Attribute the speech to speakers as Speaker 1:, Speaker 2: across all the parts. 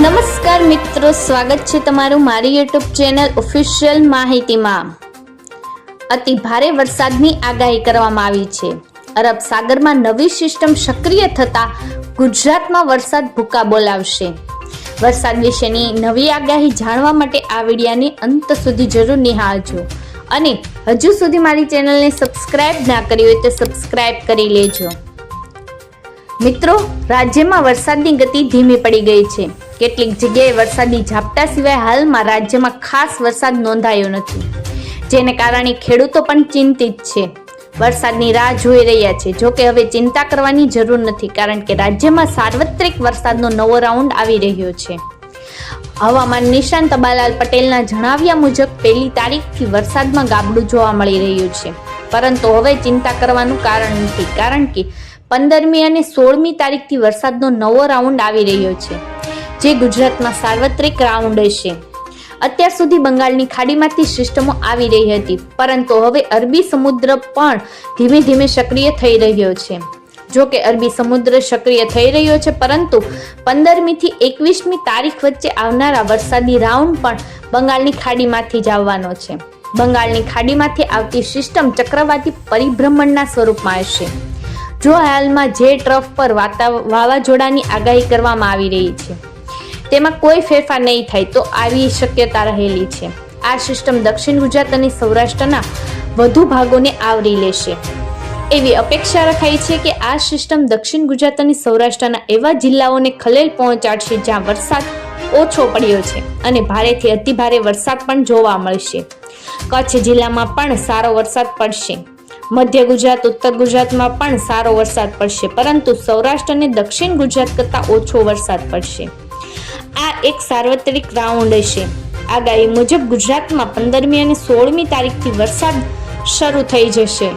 Speaker 1: નમસ્કાર મિત્રો, સ્વાગત છે તમારું મારી યુટ્યુબ ચેનલ ઓફિશિયલ માહિતીમાં. અતિ ભારે વરસાદની આગાહી કરવામાં આવી છે. અરબ સાગરમાં નવી સિસ્ટમ સક્રિય થતા ગુજરાતમાં વરસાદ ભૂકા બોલાવશે. વરસાદ વિશેની નવી આગાહી જાણવા માટે આ વિડિયાને અંત સુધી જરૂર નિહાળજો. અને હજુ સુધી મારી ચેનલને સબસ્ક્રાઇબ ના કરી હોય તો સબસ્ક્રાઇબ કરી લેજો. મિત્રો, રાજ્યમાં વરસાદની ગતિ ધીમી પડી ગઈ છે. કેટલીક જગ્યાએ વરસાદી ઝાપટા સિવાય હાલમાં રાજ્યમાં ખાસ વરસાદ નોંધાયો નથી. જેને કારણે ખેડૂતો પણ ચિંતિત છે. વરસાદની રાહ જોઈ રહ્યા છે. જો કે હવે ચિંતા કરવાની જરૂર નથી, કારણ કે રાજ્યમાં સાર્વત્રિક વરસાદનો નવો રાઉન્ડ આવી રહ્યો છે. હવામાન નિશાંત તબાલાલ પટેલના જણાવ્યા મુજબ, પહેલી તારીખથી વરસાદમાં ગાબડું જોવા મળી રહ્યું છે. પરંતુ હવે ચિંતા કરવાનું કારણ નથી, કારણ કે પંદરમી અને સોળમી તારીખથી વરસાદનો નવો રાઉન્ડ આવી રહ્યો છે. જે ગુજરાતમાં સાર્વત્રિક રાઉન્ડ હશે. અત્યાર સુધી બંગાળની ખાડીમાંથી સિસ્ટમો આવી રહી હતી, પરંતુ હવે અરબી સમુદ્ર પણ ધીમે ધીમે સક્રિય થઈ રહ્યો છે. જો કે અરબી સમુદ્ર સક્રિય થઈ રહ્યો છે, પરંતુ પંદરમીથી એકવીસમી તારીખ વચ્ચે આવનારા વરસાદી રાઉન્ડ પણ બંગાળની ખાડીમાંથી જ આવવાનો છે. બંગાળની ખાડીમાંથી આવતી સિસ્ટમ ચક્રવાતી પરિભ્રમણના સ્વરૂપમાં હશે. જો હાલમાં જે ટ્રફ પર વાવાઝોડાની આગાહી કરવામાં આવી રહી છે. તેમાં કોઈ ફેરફાર નહીં થાય તો આવી શક્યતા રહેલી છે. આ સિસ્ટમ દક્ષિણ ગુજરાત અને સૌરાષ્ટ્રના વધુ ભાગોને આવરી લેશે. એવી અપેક્ષા રખાઈ છે કે આ સિસ્ટમ દક્ષિણ ગુજરાત અને સૌરાષ્ટ્રના એવા જિલ્લાઓને ખલેલ પહોંચાડશે જ્યાં વરસાદ ઓછો પડ્યો છે અને ભારેથી અતિભારે વરસાદ પણ જોવા મળશે. કચ્છ જિલ્લામાં પણ સારો વરસાદ પડશે. મધ્ય ગુજરાત, ઉત્તર ગુજરાતમાં પણ સારો વરસાદ પડશે, પરંતુ સૌરાષ્ટ્ર અને દક્ષિણ ગુજરાત કરતાં ઓછો વરસાદ પડશે. આ એક સાર્વત્રિક રાઉન્ડ હશે આગાહી મુજબ ગુજરાતમાં પંદરમી અને સોળમી તારીખથી વરસાદ શરૂ થઈ જશે.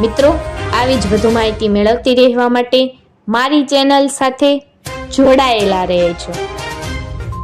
Speaker 1: મિત્રો, આવી જ વધુ માહિતી મેળવતી રહેવા માટે મારી ચેનલ સાથે જોડાયેલા રહેજો.